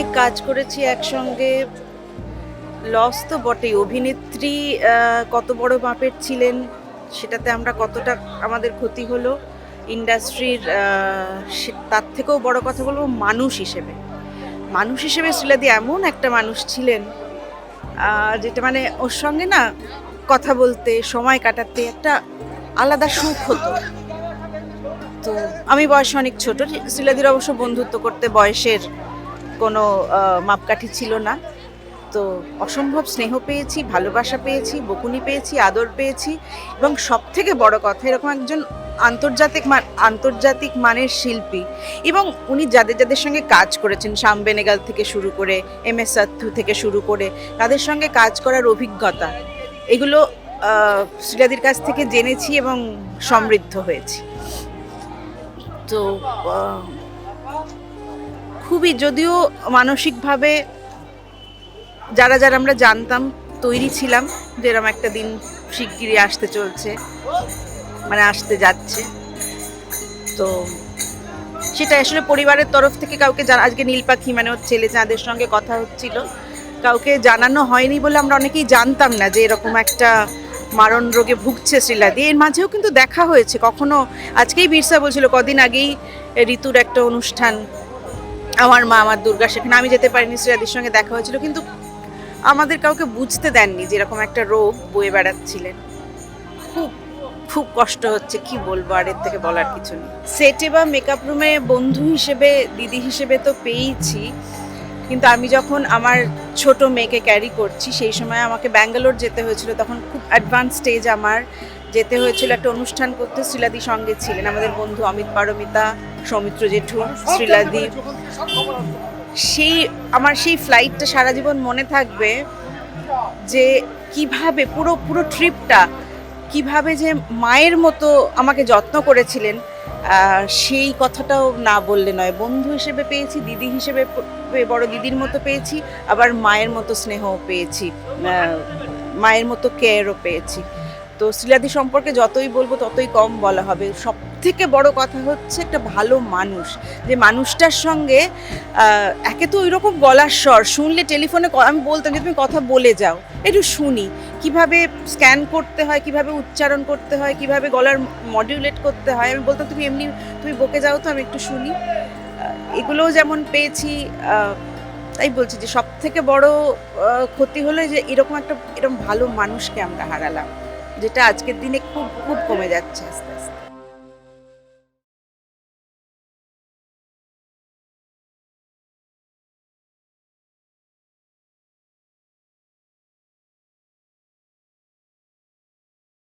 অনেক কাজ করেছি একসঙ্গে। লস তো বটেই। অভিনেত্রী কত বড় মাপের ছিলেন, সেটাতে আমরা কতটা আমাদের ক্ষতি হলো। ইন্ডাস্ট্রির তার থেকেও বড় কথা বলব, মানুষ হিসেবে। মানুষ হিসেবে শ্রীলাদি এমন একটা মানুষ ছিলেন যেটা মানে ওর সঙ্গে না কথা বলতে, সময় কাটাতে একটা আলাদা সুখ হতো। তো আমি বয়সে অনেক ছোট শ্রীলাদির অবশ্য বন্ধুত্ব করতে বয়সের কোনো মাপকাঠি ছিল না। তো অসম্ভব স্নেহ পেয়েছি, ভালোবাসা পেয়েছি, বকুনি পেয়েছি, আদর পেয়েছি এবং সব থেকে বড় কথা, এরকম একজন আন্তর্জাতিক মান, আন্তর্জাতিক মানের শিল্পী এবং উনি যাদের যাদের সঙ্গে কাজ করেছেন শ্যাম বেনেগাল থেকে শুরু করে, এম এস সাত্থু থেকে শুরু করে, তাদের সঙ্গে কাজ করার অভিজ্ঞতা, এগুলো শ্রীলাদির কাছ থেকে জেনেছি এবং সমৃদ্ধ হয়েছি। তো খুবই, যদিও মানসিকভাবে যারা যারা আমরা জানতাম, তৈরি ছিলাম যে এরকম একটা দিন শিগগিরই আসতে চলছে মানে আসতে যাচ্ছে। তো সেটা আসলে পরিবারের তরফ থেকে কাউকে আজকে নীল পাখি মানে ওর ছেলে চাঁদের সঙ্গে কথা হচ্ছিল, কাউকে জানানো হয়নি বলে আমরা অনেকেই জানতাম না যে এরকম একটা মারণ রোগে ভুগছে শ্রীলাদি এর মাঝেও কিন্তু দেখা হয়েছে, কখনো, আজকেই বিরসা বলছিল, কদিন আগেই ঋতুর একটা অনুষ্ঠান আমার মা, আমার দুর্গা, সেখানে আমি যেতে পারিনি শ্রীলাদির সঙ্গে দেখা হয়েছিল, কিন্তু আমাদের কাউকে বুঝতে দেননি যে এরকম একটা রোগ বয়ে বেড়াচ্ছিলেন। খুব খুব কষ্ট হচ্ছে, কি বলব, আর এর থেকে বলার কিছু নেই। সেটে বা মেকআপ রুমে বন্ধু হিসেবে, দিদি হিসেবে তো পেয়েছি, কিন্তু আমি যখন আমার ছোট মেয়েকে ক্যারি করছি, সেই সময় আমাকে ব্যাঙ্গালোর যেতে হয়েছিল, তখন খুব অ্যাডভান্স স্টেজ আমার। যেতে হয়েছিল, একটা অনুষ্ঠান করতে শ্রীলাদি সঙ্গে ছিলেন আমাদের বন্ধু অমিত পারমিতা, সৌমিত্র জেঠু, শ্রীলাদি। সেই, আমার সেই ফ্লাইটটা সারা জীবন মনে থাকবে যে কীভাবে পুরো পুরো ট্রিপটা কীভাবে যে মায়ের মতো আমাকে যত্ন করেছিলেন সেই কথাটাও না বললে নয়। বন্ধু হিসেবে পেয়েছি, দিদি হিসেবে বড় দিদির মতো পেয়েছি, আবার মায়ের মতো স্নেহও পেয়েছি মায়ের মতো কেয়ারও পেয়েছি। তো শ্রীলাদি সম্পর্কে যতই বলব, ততই কম বলা হবে। সব থেকে বড় কথা হচ্ছে একটা ভালো মানুষ। যে মানুষটার সঙ্গে একে তো ওই রকম গলার স্বর। শুনলে টেলিফোনে আমি বলতাম যে, তুমি কথা বলে যাও। একটু শুনি। কীভাবে স্ক্যান করতে হয়, কীভাবে উচ্চারণ করতে হয়, কীভাবে গলার মডিউলেট করতে হয়? আমি বলতাম, তুমি এমনি, তুমি বকে যাও তো, আমি একটু শুনি। এগুলোও যেমন পেয়েছি তাই বলছি যে সব থেকে বড় ক্ষতি হলো যে এরকম একটা, এরকম ভালো মানুষকে আমরা হারালাম। যেটা আজকের দিনে খুব খুব কমে যাচ্ছে আস্তে আস্তে।